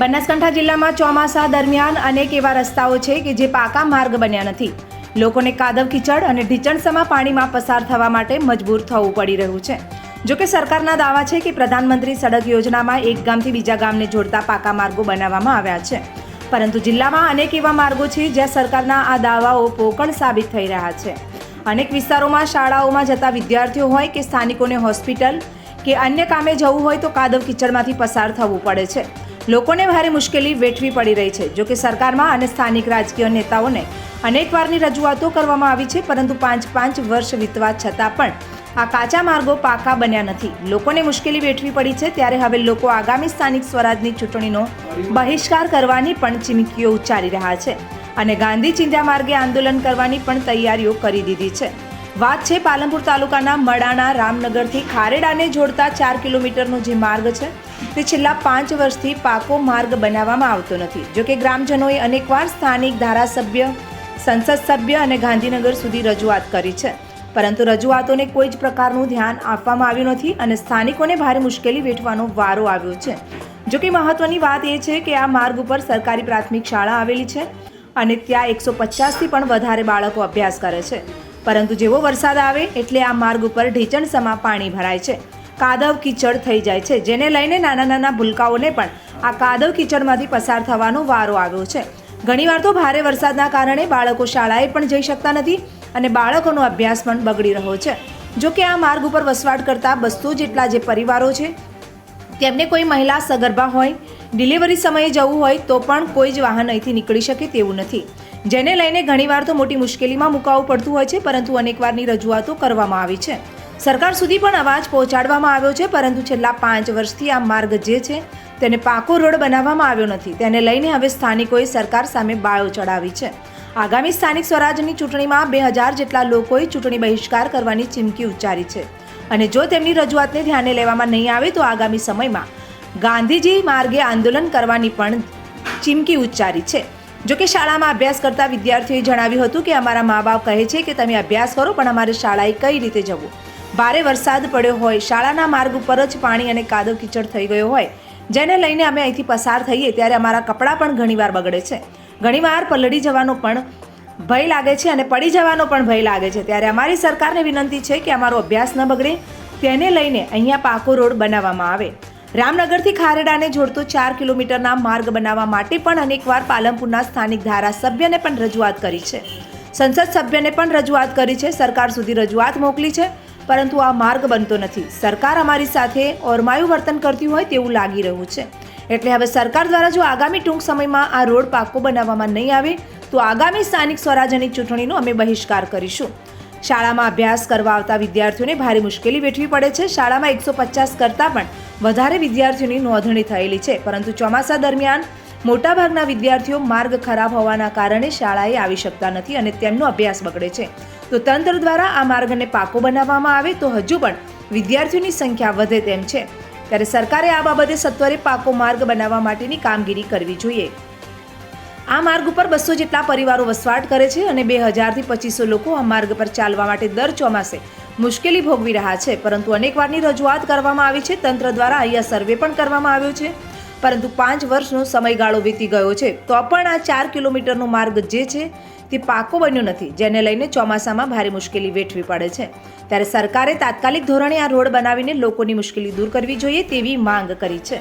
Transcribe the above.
બનાસકાંઠા જિલ્લામાં ચોમાસા દરમિયાન અનેક એવા રસ્તાઓ છે કે જે પાકા માર્ગ બન્યા નથી. લોકોને કાદવ કીચડ અને ઢીચણસમા પાણીમાં પસાર થવા માટે મજબૂર થવું પડી રહ્યું છે. જો કે સરકારના દાવા છે કે પ્રધાનમંત્રી સડક યોજનામાં એક ગામથી બીજા ગામને જોડતા પાકા માર્ગો બનાવવામાં આવ્યા છે. પરંતુ જિલ્લામાં અનેક એવા માર્ગો છે જ્યાં સરકારના આ દાવાઓ પોકણ સાબિત થઈ રહ્યા છે. અનેક વિસ્તારોમાં શાળાઓમાં જતા વિદ્યાર્થીઓ હોય કે સ્થાનિકોને હોસ્પિટલ કે અન્ય કામે જવું હોય તો કાદવ કિચડમાંથી પસાર થવું પડે છે. લોકોને ભારે મુશ્કેલી વેઠવી પડી રહી છે જોકે સરકારમાં અને સ્થાનિક રાજકીય નેતાઓને અનેકવારની રજૂઆતો કરવામાં આવી છે, પરંતુ પાંચ પાંચ વર્ષ વીતવા છતાં પણ આ કાચા માર્ગો પાકા બન્યા નથી. લોકોને મુશ્કેલી વેઠવી પડી છે, ત્યારે હવે લોકો આગામી સ્થાનિક સ્વરાજની ચૂંટણીનો બહિષ્કાર કરવાની પણ ચીમકીઓ ઉચ્ચારી રહ્યા છે અને ગાંધી ચિંધ્યા માર્ગે આંદોલન કરવાની પણ તૈયારીઓ કરી દીધી છે. વાત છે પાલનપુર તાલુકાના મડાણા રામનગરથી ખારેડાને જોડતા ચાર કિલોમીટરનો જે માર્ગ છે તે છેલ્લા પાંચ વર્ષથી પાકો માર્ગ બનાવવામાં આવતો નથી. જોકે ગ્રામજનોએ અનેકવાર સ્થાનિક ધારાસભ્ય, સંસદ સભ્ય અને ગાંધીનગર સુધી રજૂઆત કરી છે. પરંતુ રજૂઆતોને કોઈ જ પ્રકારનું ધ્યાન આપવામાં આવ્યું નથી અને સ્થાનિકોને ભારે મુશ્કેલી વેઠવાનો વારો આવ્યો છે. જો કે મહત્વની વાત એ છે કે આ માર્ગ ઉપર સરકારી પ્રાથમિક શાળા આવેલી છે અને ત્યાં એકસો પચાસથી પણ વધારે બાળકો અભ્યાસ કરે છે. પરંતુ જેવો વરસાદ આવે એટલે આ માર્ગ ઉપર ઢીચણસમાં પાણી ભરાય છે. કાદવ કીચડ થઈ જાય છે, જેને લઈને નાના નાના ભૂલકાઓને પણ આ કાદવ કીચડમાંથી પસાર થવાનો વારો આવ્યો છે. ઘણીવાર તો ભારે વરસાદના કારણે બાળકો શાળાએ પણ જઈ શકતા નથી અને બાળકોનો અભ્યાસ પણ બગડી રહ્યો છે. જો કે આ માર્ગ ઉપર વસવાટ કરતા બસો જેટલા જે પરિવારો છે, તેમને કોઈ મહિલા સગર્ભા હોય, ડિલિવરી સમયે જવું હોય, તો પણ કોઈ જ વાહન અહીંથી નીકળી શકે તેવું નથી. જેને લઈને ઘણીવાર તો મોટી મુશ્કેલીમાં મુકાવવું પડતું હોય છે, પરંતુ અનેકવારની રજૂઆતો કરવામાં આવી છે. સરકાર સુધી પણ અવાજ પહોંચાડવામાં આવ્યો છે, પરંતુ છેલ્લા પાંચ વર્ષથી આ માર્ગ જે છે, તેને પાકો રોડ બનાવવામાં આવ્યો નથી. તેને લઈને હવે સ્થાનિકોએ સરકાર સામે બાળો ચડાવી છે. આગામી સ્થાનિક સ્વરાજની ચૂંટણીમાં બે હજાર જેટલા લોકોએ ચૂંટણી બહિષ્કાર કરવાની ચીમકી ઉચ્ચારી છે. અને જો તેમની રજૂઆતને ધ્યાને લેવામાં નહીં આવે, તો આગામી સમયમાં ગાંધીજી માર્ગે આંદોલન કરવાની પણ ચીમકી ઉચ્ચારી છે. જો કે શાળામાં અભ્યાસ કરતા વિદ્યાર્થીઓએ જણાવ્યું હતું કે અમારા મા બાપ કહે છે કે તમે અભ્યાસ કરો, પણ અમારે શાળાએ કઈ રીતે જવું? ભારે વરસાદ પડ્યો હોય, શાળાના માર્ગ ઉપર જ પાણી અને કાદવ કીચડ થઈ ગયો હોય. જેને લઈને અમે અહીંથી પસાર થઈએ ત્યારે અમારા કપડાં પણ ઘણીવાર બગડે છે. ઘણીવાર પલળી જવાનો પણ ભય લાગે છે અને પડી જવાનો પણ ભય લાગે છે. ત્યારે અમારી સરકારને વિનંતી છે કે અમારો અભ્યાસ ન બગડે, તેને લઈને અહીંયા પાકો રોડ બનાવવામાં આવે. રામનગરથી ખારેડાને જોડતો ચાર કિલોમીટરના માર્ગ બનાવવા માટે પણ અનેકવાર પાલનપુરના સ્થાનિક ધારાસભ્યને પણ રજૂઆત કરી છે. સંસદ સભ્યને પણ રજૂઆત કરી છે. સરકાર સુધી રજૂઆત મોકલી છે. પરંતુ આ માર્ગ બનતો નથી. સરકાર અમારી સાથે ઓરમાયું વર્તન કરતી હોય તેવું લાગી રહ્યું છે. એટલે હવે સરકાર દ્વારા જો આગામી ટૂંક સમયમાં આ રોડ પાકો બનાવવામાં નહીં આવે, તો આગામી સ્થાનિક સ્વરાજ્યની ચૂંટણીનો અમે બહિષ્કાર કરીશું. શાળામાં અભ્યાસ કરવા આવતા વિદ્યાર્થીઓને ભારે મુશ્કેલી વેઠવી પડે છે. શાળામાં એકસો પચાસ કરતાં પણ વધારે વિદ્યાર્થીઓની નોંધણી થયેલી છે. પરંતુ ચોમાસા દરમિયાન મોટાભાગના વિદ્યાર્થીઓ માર્ગ ખરાબ હોવાના કારણે શાળાએ આવી શકતા નથી અને તેમનો અભ્યાસ બગડે છે. તો તંત્ર દ્વારા આ માર્ગને પાકો બનાવવામાં આવે તો હજુ પણ વિદ્યાર્થીઓની સંખ્યા વધે તેમ છે. ત્યારે સરકારે આ બાબતે સત્વરે પાકો માર્ગ બનાવવા માટેની કામગીરી કરવી જોઈએ. આ માર્ગ ઉપર બસો જેટલા પરિવારો વસવાટ કરે છે અને બે હજારથી પચીસો લોકો આ માર્ગ પર ચાલવા માટે દર ચોમાસે મુશ્કેલી ભોગવી રહ્યા છે. પરંતુ અનેકવારની રજૂઆત કરવામાં આવી છે. તંત્ર દ્વારા અહીંયા સર્વે પણ કરવામાં આવ્યો છે. પરંતુ પાંચ વર્ષનો સમયગાળો વીતી ગયો છે. તો પણ આ ચાર કિલોમીટરનો માર્ગ જે છે, તે પાકો બન્યો નથી, જેને લઈને ચોમાસામાં ભારે મુશ્કેલી વેઠવી પડે છે. ત્યારે સરકારે તાત્કાલિક ધોરણે આ રોડ બનાવીને લોકોની મુશ્કેલી દૂર કરવી જોઈએ તેવી માંગ કરી છે.